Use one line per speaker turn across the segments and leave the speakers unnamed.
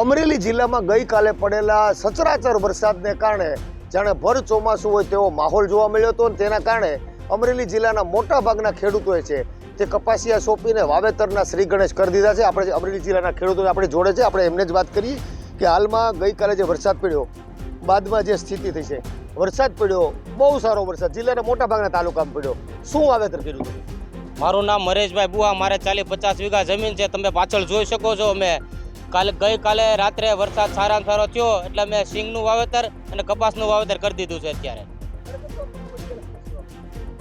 અમરેલી જિલ્લામાં ગઈકાલે પડેલા સચરાચર વરસાદને કારણે જાણે ભર ચોમાસું હોય તેવો માહોલ જોવા મળ્યો હતો અને તેના કારણે અમરેલી જિલ્લાના મોટા ભાગના ખેડૂતોએ છે તે કપાસિયા સોંપીને વાવેતરના શ્રી ગણેશ કરી દીધા છે. આપણે અમરેલી જિલ્લાના ખેડૂતો આપણે જોડે છે, આપણે એમને જ વાત કરીએ કે હાલમાં ગઈકાલે જે વરસાદ પડ્યો, બાદમાં જે સ્થિતિ થઈ છે, વરસાદ પડ્યો, બહુ સારો વરસાદ, જિલ્લાના મોટા ભાગના તાલુકામાં પડ્યો. શું વાવેતર કર્યું
મારું નામ મરેશભાઈ બુઆ, મારે ચાલીસ પચાસ વીઘા જમીન છે. તમે પાછળ જોઈ શકો છો, અમે કાલે ગઈકાલે રાત્રે વરસાદ સારામાં સારો થયો એટલે મેં સિંગનું વાવેતર અને કપાસનું વાવેતર કરી દીધું છે અત્યારે.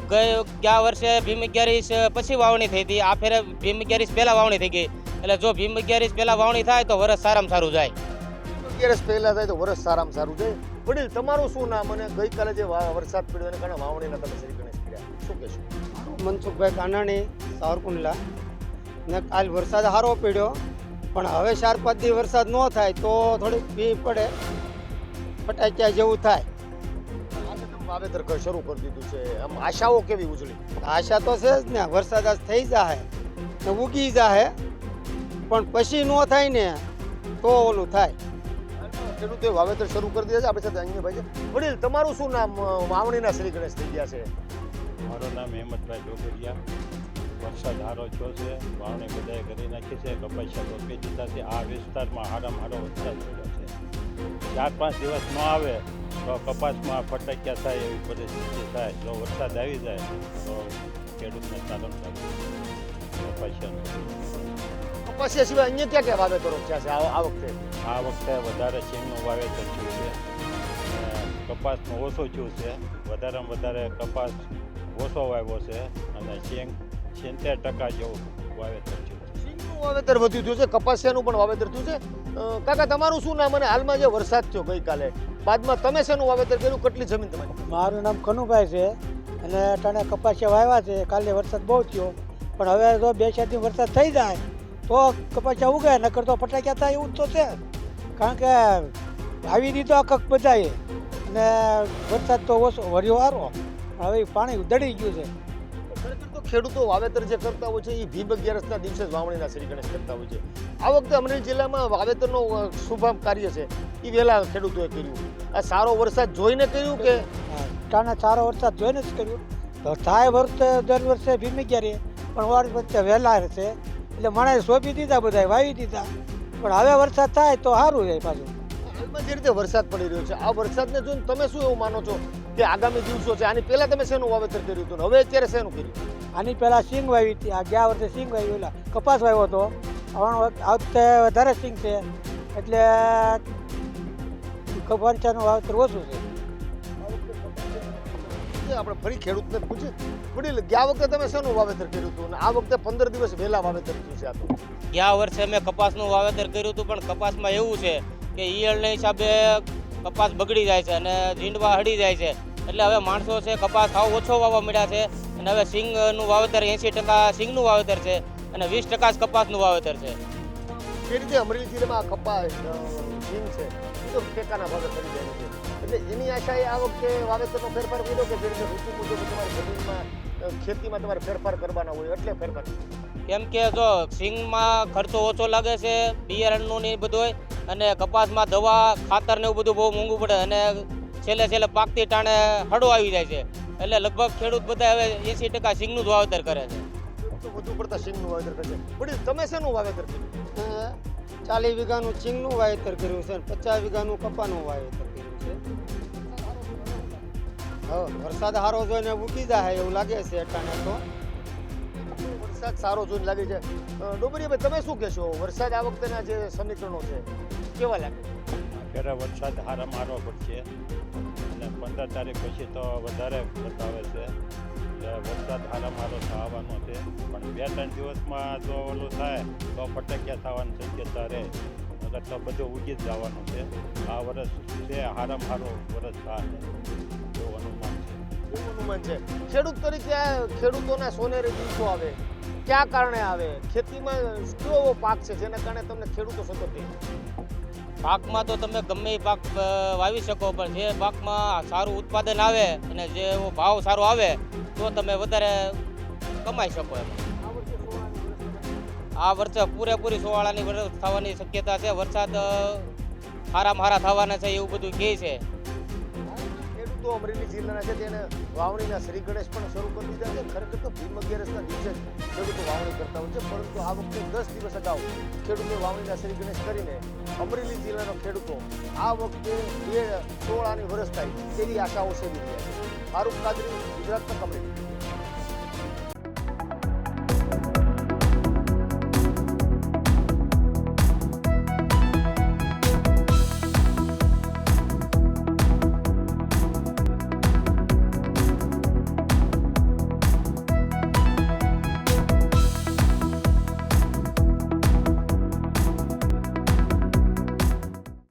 ગઈ ગયા વર્ષે ભીમ અગિયારીસ પછી વાવણી થઈ હતી આ ફેરે ભીમ અગિયારીસ પહેલાં વાવણી થઈ ગઈ. એટલે જો ભીમ અગિયારીસ પહેલાં વાવણી થાય તો વરસ સારામાં સારું જાય.
અગિયારસ પહેલાં થાય તો વરસ સારામાં સારું જાય. વડીલ તમારું શું નામ અને ગઈકાલે જે વા- વરસાદ પડ્યો એને કારણે વાવણીના તમે શ્રી ગણેશ કર્યા? શું કહેશો?
મનસુખભાઈ કાનાણી સાવરકુંડલા. ને કાલ વરસાદ સારો પડ્યો. પણ હવે ચાર પાંચ દિવસ વરસાદ ન થાય તો થોડીક ભી પડે. ફટાક્યા જેવું થાય.
વાવેતર શરૂ કરી દીધું છે. આમ આશાઓ કેવી ઉજળી?
આશા તો છે જ ને વરસાદ આજ થઈ જાહે ને ઉગી જાહે. પણ પછી ન થાય ને તો ઓલું થાય.
ખેડૂતોએ વાવેતર શરૂ કરી દીધા છે આપણી સાથે અહીંયા ભાઈ છે. વડીલ તમારું શું નામ? વાવણીના શ્રી ગણેશ થઈ ગયા છે.
મારું નામ હેમંતભાઈ ડોગરિયા વરસાદ સારો થયો છે વાવણી બધાએ કરી નાખી છે કપાસિયા રોપી દીધા છે આ વિસ્તારમાં હારામાં હારો વરસાદ પડ્યો છે. ચાર પાંચ દિવસ ન આવે તો કપાસમાં ફટાક્યા થાય એવી પરિસ્થિતિ થાય. જો વરસાદ આવી જાય તો ખેડૂતને સારું થાય. કપાસિયાનું.
કપાસિયા સિવાય અહીંયા ક્યાં ક્યાં વાવેતરો થયા છે? આ વખતે?
આ વખતે વધારે ચીનનું વાવેતર થયું છે. કપાસનું ઓછું થયું છે. વધારેમાં વધારે કપાસ ઓછો વાવ્યો છે અને સિંગ સિત્તેર ટકા જેવું વાવેતર થયું
વાવેતર વધ્યું થયું છે કપાસિયાનું પણ વાવેતર થયું છે. કાકા તમારું શું નામ અને હાલમાં જે વરસાદ થયો ગઈકાલે? બાદમાં તમે શેનું વાવેતર કર્યું? કેટલી જમીન તમારી?
મારું નામ કનુભાઈ છે અને અટાણે કપાસિયા વાવ્યા છે. કાલે વરસાદ બહુ થયો. પણ હવે જો બે ચાર દિન વરસાદ થઈ જાય તો કપાસિયા ઉગે નકર તો ફટાક્યા થાય એવું તો છે. કારણ કે આવી દીધો આ કક બધાએ. અને વરસાદ તો ઓછો વર્યો હારો. હવે પાણી દડી ગયું છે.
તો ખેડૂતો વાવેતર જે કરતા હોય છે એ ભીમ અગિયારસના દિવસે જ વાવણીના શ્રી ગણેશ કરતા હોય છે. આ વખતે અમરેલી જિલ્લામાં વાવેતરનો શુભામ કાર્ય છે. એ વહેલા ખેડૂતોએ કર્યું. આ સારો વરસાદ જોઈને કર્યું કે?
ટાણા સારો વરસાદ જોઈને જ કર્યું. તો થાય વર્ષે દર વર્ષે ભીમ અગિયારે પણ વાર વચ્ચે વહેલા છે એટલે માણસે સોંપી દીધા બધા વાવી દીધા. પણ હવે વરસાદ થાય તો સારું જાય પાછું.
હાલમાં જે રીતે વરસાદ પડી રહ્યો છે આ વરસાદને જોઈને તમે શું એવું માનો છો કે આગામી દિવસો છે આની પહેલા તમે શેનું વાવેતર કર્યું હતું? હવે અત્યારે શેનું કર્યું?
આની પહેલાં સિંગ વાવી હતી આ ગયા વર્ષે સિંગ વાવી ઓલા કપાસ વાવ્યો હતો. આ આ વખતે વધારે સિંગ છે એટલે કપાસનું વાવેતર ઓછું છે.
આપણે ફરી ખેડૂતને પૂછીએ. વડીલ ગયા વખતે તમે શેનું વાવેતર કર્યું હતું? અને આ વખતે પંદર દિવસ વહેલા વાવેતર થયું છે આ તો.
ગયા વર્ષે મેં કપાસનું વાવેતર કર્યું હતું પણ કપાસમાં એવું છે કે ઈયળના હિસાબે કપાસ બગડી જાય છે અને ઝીંડવા હળી જાય છે. એટલે હવે માણસો છે કપાસ સાવ ઓછો વાવવા મળ્યા છે. અને હવે સિંગનું વાવેતર એંસી ટકા સિંગનું વાવેતર છે અને વીસ ટકા જ કપાસનું વાવેતર છે.
જે રીતે અમરેલી જિલ્લામાં આ કપાસ સિંગ છે એ તો ટેકાના ભાવે કરી જાય છે. એટલે એની આશાએ આ વખતે વાવેતરનો ફેરફાર કર્યો કે જે રીતે ઋતુ મુજબ તમારી જમીનમાં ખેતીમાં તમારે ફેરફાર કરવાના હોય એટલે ફેરફાર
કેમ કે જો સિંગમાં ખર્ચો ઓછો લાગે છે બિયારણનું ને બધું અને કપાસમાં દવા ખાતર ને એવું બધું બહુ મોંઘું પડે અને છેલ્લે છેલ્લે પાકતી ટાણે હળો આવી જાય છે. એટલે લગભગ ખેડૂત બધા હવે એંસી ટકા સિંગનું જ વાવેતર કરે છે.
તો વધુ પડતા સિંગનું વાવેતર છે. વડીલ તમે શેનું વાવેતર કર્યું?
ચાલીસ વીઘાનું ચીંગનું વાવેતર કર્યું છે અને પચાસ વીઘાનું કપાનું વાવેતર કર્યું છે. હવે વરસાદ સારો જોઈને ઉગી જાય એવું લાગે છે અટાણે તો.
વરસાદ સારો જોઈને લાગે છે. અ, ભાઈ તમે શું કહેશો? વરસાદ આ વખતેના જે સમીકરણો છે કેવા લાગે?
અત્યારે વરસાદ હારા હારો પડશે પંદર તારીખ પછી તો વધારે બતાવે છે વરસાદ હારામારો થવાનો છે. પણ બે ત્રણ દિવસમાં જો ઓલું થાય તો ફટક્યા થવાની શક્યતા રહે. અગર તો બધું ઉગી જ જવાનું છે. આ વર્ષ છે હારામાં હારો વરસ થાય એવું અનુમાન છે.
એવું અનુમાન છે. ખેડૂત તરીકે ખેડૂતોના સોનેરી દિવસો આવે. કયા કારણે આવે? ખેતીમાં કેવો પાક છે? જેના કારણે તમને ખેડૂતો સતત?
પાકમાં તો તમે ગમે એ પાક વાવી શકો પણ જે પાકમાં સારું ઉત્પાદન આવે અને જે ભાવ સારો આવે તો તમે વધારે કમાઈ શકો એમ. આ વર્ષે પૂરેપૂરી સોવાળાની થવાની શક્યતા છે. વરસાદ અ, મારા થવાના છે એવું બધું કહે છે.
ખેડૂતો અમરેલી જિલ્લાના છે તેને વાવણીના શ્રી ગણેશ પણ શરૂ કરી દીધા છે. ખરેખર તો ભીમ અગિયારસના દિવસે ખેડૂતો વાવણી કરતા હોય છે, પરંતુ આ વખતે દસ દિવસ અગાઉ ખેડૂતો વાવણીના શ્રી ગણેશ કરીને અમરેલી જિલ્લાનો ખેડૂતો આ વખતે બે સોળાની વરસ થાય તેવી આશાઓ છે. ફારૂક કાદરી ગુજરાત તક અમરેલી